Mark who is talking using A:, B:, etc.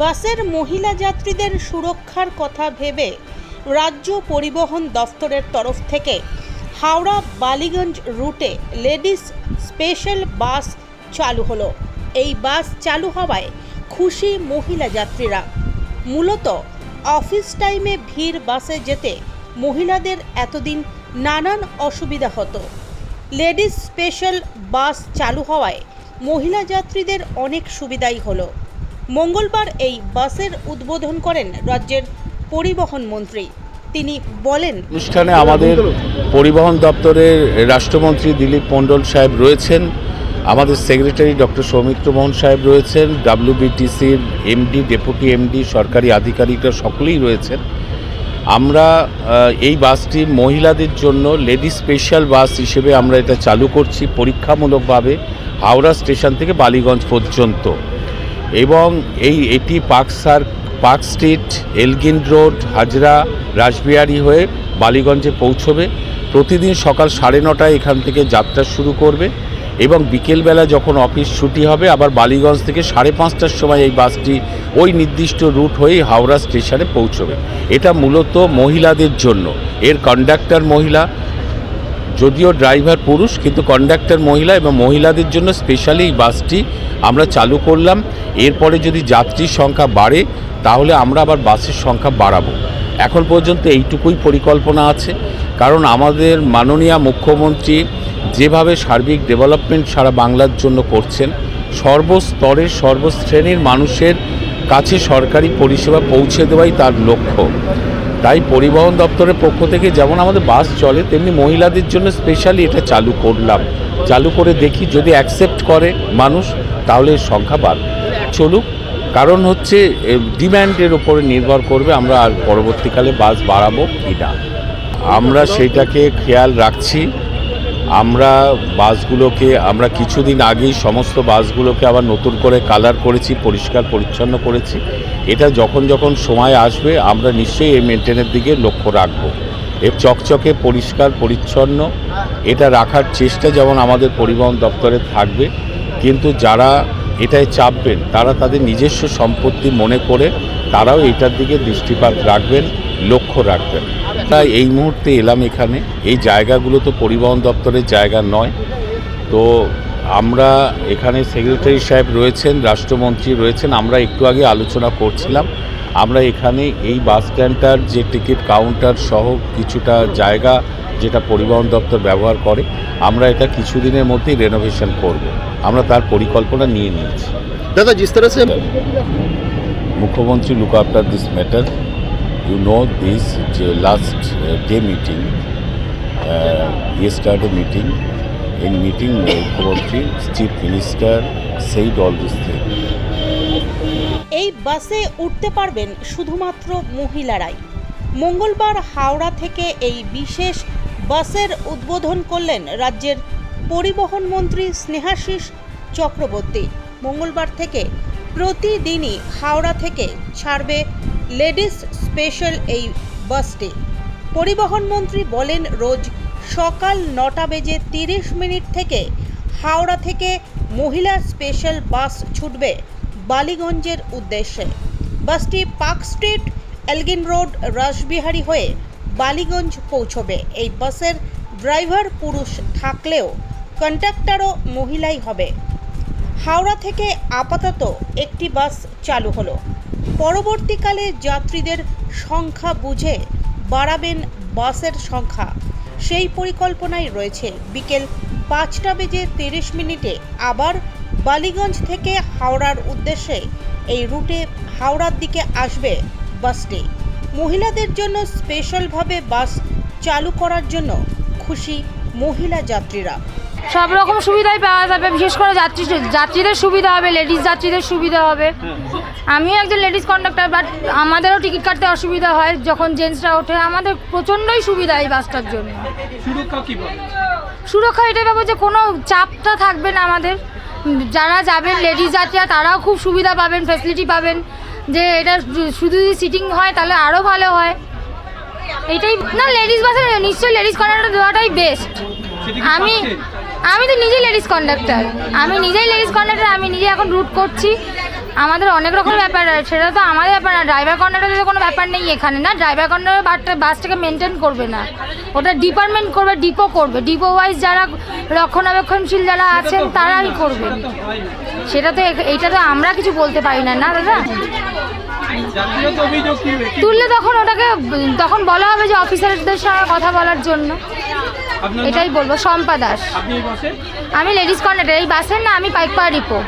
A: বাসের মহিলা যাত্রীদের সুরক্ষার কথা ভেবে রাজ্য পরিবহন দফতরের তরফ থেকে হাওড়া বালিগঞ্জ রুটে লেডিস স্পেশাল বাস চালু হলো। এই বাস চালু হওয়ায় খুশি মহিলা যাত্রীরা। মূলত অফিস টাইমে ভিড় বাসে যেতে মহিলাদের এতদিন নানান অসুবিধা হতো। লেডিস স্পেশাল বাস চালু হওয়ায় মহিলা যাত্রীদের অনেক সুবিধাই হলো। মঙ্গলবার এই বাসের উদ্বোধন করেন রাজ্যের পরিবহন মন্ত্রী। তিনি বলেন,
B: অনুষ্ঠানে আমাদের পরিবহন দপ্তরের রাষ্ট্রমন্ত্রী দিলীপ মণ্ডল সাহেব রয়েছেন, আমাদের সেক্রেটারি ডক্টর সৌমিত্র মোহন সাহেব রয়েছেন, ডাব্লিউবিটিসির এমডি, ডেপুটি এমডি, সরকারি আধিকারিকরা সকলেই রয়েছেন। আমরা এই বাসটি মহিলাদের জন্য লেডি স্পেশাল বাস হিসেবে আমরা এটা চালু করছি পরীক্ষামূলকভাবে হাওড়া স্টেশন থেকে বালিগঞ্জ পর্যন্ত। এবং এই এটি পার্ক সার Park Street Elgin Road Hazra, Rashbehari হয়ে বালিগঞ্জে পৌঁছবে। প্রতিদিন সকাল সাড়ে নটায় এখান থেকে যাত্রা শুরু করবে এবং বিকেলবেলা যখন অফিস ছুটি হবে, আবার বালিগঞ্জ থেকে সাড়ে পাঁচটার সময় এই বাসটি ওই নির্দিষ্ট রুট হয়েই হাওড়া স্টেশনে পৌঁছবে। এটা মূলত মহিলাদের জন্য। এর কন্ডাক্টর মহিলা যদিও ড্রাইভার পুরুষ, কিন্তু কন্ডাক্টর মহিলা এবং মহিলাদের জন্য স্পেশালি এই বাসটি আমরা চালু করলাম। এরপরে যদি যাত্রীর সংখ্যা বাড়ে, তাহলে আমরা আবার বাসের সংখ্যা বাড়াবো। এখন পর্যন্ত এইটুকুই পরিকল্পনা আছে। কারণ আমাদের মাননীয় মুখ্যমন্ত্রী যেভাবে সার্বিক ডেভেলপমেন্ট সারা বাংলার জন্য করছেন, সর্বস্তরের, সর্বশ্রেণীর মানুষের কাছে সরকারি পরিষেবা পৌঁছে দেওয়াই তার লক্ষ্য। তাই পরিবহন দপ্তরের পক্ষ থেকে যেমন আমাদের বাস চলে, তেমনি মহিলাদের জন্য স্পেশালি এটা চালু করলাম। চালু করে দেখি যদি অ্যাকসেপ্ট করে মানুষ, তাহলে সংখ্যা বাড়বে। চলুক, কারণ হচ্ছে ডিম্যান্ডের ওপরে নির্ভর করবে আমরা আর পরবর্তীকালে বাস বাড়াবো কি না। আমরা সেটাকে খেয়াল রাখছি। আমরা বাসগুলোকে, আমরা কিছুদিন আগেই সমস্ত বাসগুলোকে আবার নতুন করে কালার করেছি, পরিষ্কার, পরিচ্ছন্ন করেছি। এটা যখন যখন সময় আসবে, আমরা নিশ্চয়ই এই মেনটেনের দিকে লক্ষ্য রাখব। এর চকচকে, পরিষ্কার, পরিচ্ছন্ন, এটা রাখার চেষ্টা যেমন আমাদের পরিবহন দপ্তরে থাকবে, কিন্তু যারা এটায় চাপবেন, তারা তাদের নিজস্ব সম্পত্তি মনে করে তারাও এটার দিকে দৃষ্টিপাত রাখবেন। লক্ষ্য রাখবেন তাই এই মুহূর্তে এলাম এখানে এই জায়গাগুলো তো পরিবহন দপ্তরের জায়গা নয় তো আমরা এখানে সেক্রেটারি সাহেব রয়েছেন রাষ্ট্রমন্ত্রী রয়েছেন আমরা একটু আগে আলোচনা করছিলাম আমরা এখানে এই বাস স্ট্যান্ডটার যে টিকিট কাউন্টার সহ কিছুটা জায়গা যেটা পরিবহন দপ্তর ব্যবহার করে আমরা এটা কিছুদিনের মধ্যেই রেনোভেশন করব আমরা তার পরিকল্পনা নিয়ে নিয়েছি
C: दादा जिस तरह से
B: মুখ্যমন্ত্রী look after this matter you know this যে last day meeting yesterday meeting. In meeting মুখ্যমন্ত্রী chief minister said all this thing
A: এই বাসে উঠতে পারবেন শুধুমাত্র মহিলারাই। মঙ্গলবার হাওড়া থেকে এই বিশেষ বাসের উদ্বোধন করলেন রাজ্যের পরিবহন মন্ত্রী স্নেহাশিস চক্রবর্তী। মঙ্গলবার থেকে প্রতিদিনই হাওড়া থেকে ছাড়বে লেডিস স্পেশাল এই বাসটি। পরিবহন মন্ত্রী বলেন, রোজ সকাল নটা বেজে তিরিশ মিনিট থেকে হাওড়া থেকে মহিলা স্পেশাল বাস ছুটবে বালিগঞ্জের উদ্দেশ্যে। বাসটি Park Street, Elgin Road, Rashbehari হয়ে বালিগঞ্জ পৌঁছবে। এই বাসের ড্রাইভার পুরুষ থাকলেও কন্ডাক্টরও মহিলাই হবে। হাওড়া থেকে আপাতত একটি বাস চালু হলো। পরবর্তীকালে যাত্রীদের সংখ্যা বুঝে বাড়াবেন বাসের সংখ্যা। সেই পরিকল্পনাই রয়েছে। বিকেল পাঁচটা বেজে তিরিশ মিনিটে আবার বালিগঞ্জ থেকে হাওড়ার উদ্দেশ্যে এই রুটে হাওড়ার দিকে আসবে বাসটি। মহিলাদের জন্য স্পেশালভাবে বাস চালু করার জন্য খুশি মহিলা যাত্রীরা।
D: সব রকম সুবিধাই পাওয়া যাবে বিশেষ করে যাত্রী যাত্রীদের সুবিধা হবে লেডিস যাত্রীদের সুবিধা হবে। আমিও একজন লেডিস কন্ডাক্টর বাট আমাদেরও টিকিট কাটতে অসুবিধা হয় যখন জেন্টসরা ওঠে আমাদের প্রচণ্ডই সুবিধা এই বাসটার জন্য।
E: সুরক্ষা
D: এটাই পাবো যে কোনো চাপটা থাকবে না আমাদের। যারা যাবেন লেডিস যাত্রীরা তারাও খুব সুবিধা পাবেন ফ্যাসিলিটি পাবেন। যে এটা শুধু যদি সিটিং হয় তাহলে আরও ভালো হয়। এটাই না লেডিস বাসে নিশ্চয়ই লেডিস কন্ডাক্টর দেওয়াটাই বেস্ট আমি? আমি তো নিজেই লেডিস কন্ডাক্টর আমি নিজেই লেডিস কন্ডাক্টর আমি নিজে এখন রুট করছি। আমাদের অনেক রকম ব্যাপার আছে সেটা তো আমাদের ব্যাপার না। ড্রাইভার কন্ডাক্টরের কোনো ব্যাপার নেই এখানে না? ড্রাইভার কন্ডাক্টর বাসটাকে মেনটেন করবে না। ওটা ডিপার্টমেন্ট করবে ডিপো করবে। ডিপো ওয়াইজ যারা রক্ষণাবেক্ষণশীল যারা আছেন তারাই করবে। সেটা তো এ- এইটা তো আমরা কিছু বলতে পারি না না দাদা? তুললে তখন ওটাকে তখন বলা হবে যে অফিসারদের সঙ্গে কথা বলার জন্য। এটাই বলব শম্পা দাস। আমি লেডিস কর্নার এই বাসের না আমি পাইকপাড়া ডিপো।